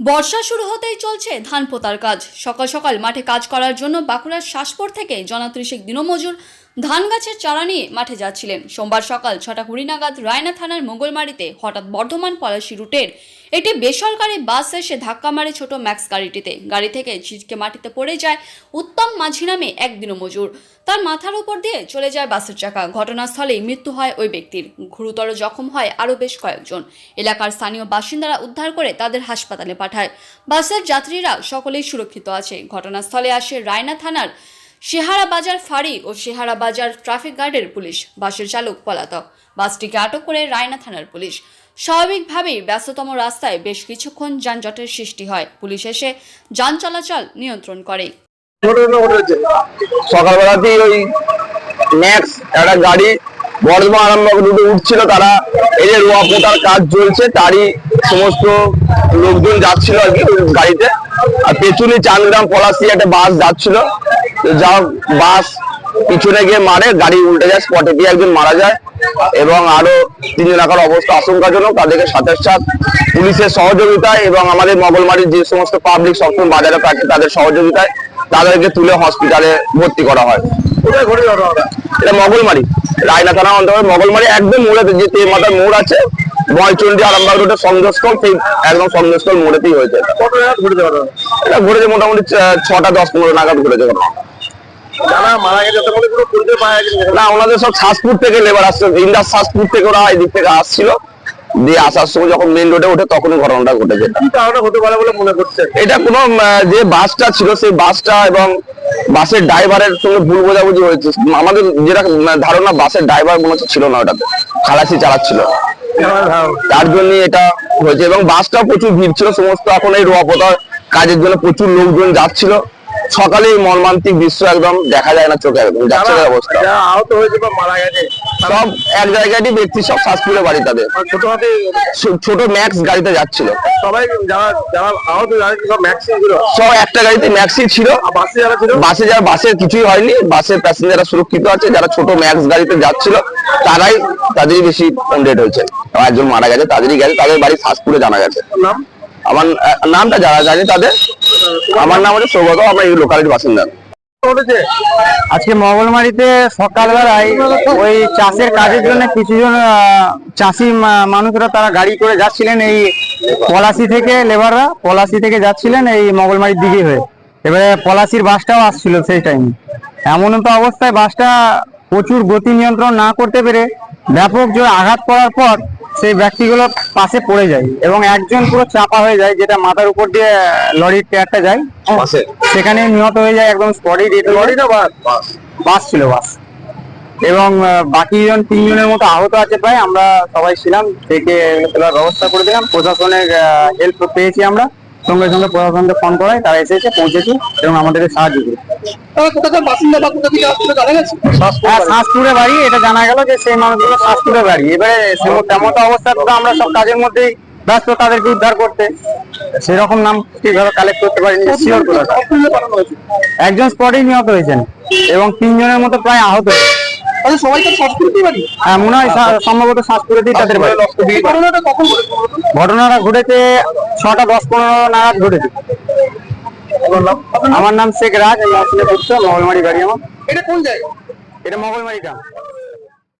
বর্ষা শুরু হতেই চলছে ধান পোতার কাজ। সকাল সকাল মাঠে কাজ করার জন্য বাঁকুড়ার শাসপুর থেকে জনাত্রিশিক দিনমজুর ধান গাছের চারা নিয়ে মাঠে যাচ্ছিলেন। সোমবার সকাল ছটা কুড়ি নাগাদ রায়না থানার মোগলমারিতে হঠাৎ বর্ধমান পলাশি রুটের একটি বেসরকারি বাস এসে ধাক্কা মারে ছোট ম্যাক্স গাড়িটিতে। গাড়ি থেকে ছিটকে মাটিতে পড়ে যায় উত্তম মাঝি নামে একদিনও মজুর। তার মাথার উপর দিয়ে চলে যায় বাসের চাকা। ঘটনাস্থলেই মৃত্যু হয় ওই ব্যক্তির। গুরুতর জখম হয় আরও বেশ কয়েকজন। এলাকার স্থানীয় বাসিন্দারা উদ্ধার করে তাদের হাসপাতালে পাঠায়। বাসের যাত্রীরা সকলেই সুরক্ষিত আছে। ঘটনাস্থলে আসে রায়না থানার শেহারা বাজার ফাঁড়ি ও শেহারা বাজার ট্রাফিক গার্ডের পুলিশ, বাসের চালক, পলাতক। বাসটিকে আটক করে রায়না থানার পুলিশ। স্বাভাবিকভাবেই ব্যস্ততম রাস্তায় বেশ কিছুক্ষণ যানজটের সৃষ্টি হয়। পুলিশ এসে যান চলাচল নিয়ন্ত্রণ করে। সকালবেলাতেই ওই ম্যাক্স একটা গাড়ি বর্ধমান রুটে উঠছিল, তারা যে রোয়া পোতার কাজ চলছে, তারই সমস্ত লোকজন যাচ্ছিল আর কি গাড়িতে। আর পেছনে চান্দগ্রাম পলাশি একটা বাস যাচ্ছিল। যা বাস পিছনে গিয়ে মারে গাড়ি উল্টে যায় স্পটে গিয়ে একজন মারা যায় এবং আরও তিনজন একার অবস্থা আশঙ্কাজনক। তাদেরকে সাথে সাথ পুলিশের সহযোগিতায় এবং আমাদের মগলমারির যে সমস্ত পাবলিক সবসময় বাজারে থাকে তাদের সহযোগিতায় তাদেরকে তুলে হসপিটালে ভর্তি করা হয়। এটা মগলমারি রায়না থানা অন্তর্গত মগলমারি একদম মোড়েতে যে তে মাথার মোড় আছে ময়চন্ডী আরামবাগ রোডের সংযোগস্থল সেই একদম সংযোগস্থল মোড়েতেই হয়েছে। এটা ঘটেছে মোটামুটি ছটা দশ পনেরো নাগাদ ঘটেছে ঘটনা। যারা মারা গেছে তখন পুরো পুরোতে পাওয়া গেছে না ওনাদের সব শ্বাসপুর থেকে লেবার আসছে। ইন্দাস শ্বাসপুর থেকে ওরা এদিক থেকে আসছিল। দিয়ে আসার সময় যখন মেন রোডে ওঠে তখনই ঘটনাটা ঘটেছে। হতে পারে বলে মনে করছে এটা কোনো যে বাসটা ছিল সেই বাসটা এবং বাসের ড্রাইভারের সঙ্গে ভুল বোঝাবুঝি হয়েছে। আমাদের যেটা ধারণা বাসের ড্রাইভার মনে হচ্ছে ছিল না ওটাতে। খালাসি চালাচ্ছিল। তার জন্য এটা হয়েছে। এবং বাসটাও প্রচুর ভিড় ছিল সমস্ত এখন এই রোয়া পোতার কাজের জন্য প্রচুর লোকজন যাচ্ছিল। সকালে এই মর্মান্তিক দৃশ্য একদম দেখা যায় না চোখে একদম যাচ্ছে অবস্থা। আহত হয়েছে বা মারা গেছে সব এক জায়গায় ব্যক্তি সব শ্বাসপুরে বাড়ি তাদের। ছোট হাতে ছোট ম্যাক্স গাড়িতে যাচ্ছিল। সবাই যারা যারা আহত সব ম্যাক্সিম ছিল? সব একটা গাড়িতে ম্যাক্সি ছিল। বাসে যারা ছিল? বাসে যারা বাসের কিছুই হয়নি। বাসের প্যাসেঞ্জাররা সুরক্ষিত আছে। যারা ছোট ম্যাক্স গাড়িতে যাচ্ছিল তারাই তাদেরই বেশি ডেট হয়েছে। একজন মারা গেছে তাদেরই গেছে তাদের বাড়ি শ্বাসপুরে জানা গেছে। আমার নামটা যারা জানি তাদের। আমার নাম হচ্ছে সৌগত আমরা এই লোকালিটির বাসিন্দা। আজকে মঙ্গলমারিতে সকালবেলায় ওই চাষের কাজের জন্য কিছুজন আহ, চাষি মানুষরা তারা গাড়ি করে যাচ্ছিলেন এই পলাশি থেকে লেবাররা পলাশি থেকে যাচ্ছিলেন এই মঙ্গলমারির দিকে হয়ে। এবারে পলাশির বাসটাও আসছিল সেই টাইমে এমন তো অবস্থায় বাসটা প্রচুর গতি নিয়ন্ত্রণ না করতে পেরে ব্যাপক জোরে আঘাত করার পর সেই ব্যক্তিগুলো পাশে পড়ে যায় এবং একজন পুরো চাপা হয়ে যায় যেটা মাথার উপর দিয়ে লরির টায়ারটা যায়। সেখানে নিহত হয়ে যায় একদম স্পটে বাস? ছিল বাস। এবং বাকি জন তিনজনের মতো আহত আছে প্রায় আমরা সবাই ছিলাম থেকে তোলার ব্যবস্থা করে দিলাম। প্রশাসনের হেল্প পেয়েছি আমরা। সঙ্গে সঙ্গে প্রশাসনকে ফোন করায় তারা এসেছে পৌঁছেছে এবং আমাদেরকে সাহায্য করে তারা কোথাকার বাসিন্দা বা কোথা থেকে আসছিল জানা গেছে? হ্যাঁ শাসপুরে বাড়ি এটা জানা গেল যে সেই মানুষগুলো শাসপুরে বাড়ি। এবারে তেমন অবস্থা তো আমরা সব কাজের মধ্যেই ব্যস্ত তাদেরকে উদ্ধার করতে। সেরকম নাম ঠিকভাবে কালেক্ট করতে পারিনি শিওর করে হসপিটালে পাঠানো হয়েছে? একজন স্পটেই নিহত হয়েছেন এবং তিনজনের মতো প্রায় আহত হয়েছে। তাহলে সবাই তো বাড়ি? হ্যাঁ মনে হয় সম্ভবত শ্বাসপুরেতেই তাদের ঘটনাটা ঘটেছে ছটা দশ পনেরো নাগাদ ঘটেছে। আপনার নাম? আমার নাম শেখ রাজ আমি আসলে বুঝছ মঙ্গলমারি বাড়ি আমার। এটা কোন জায়গা? এটা মঙ্গলমারি গ্রাম।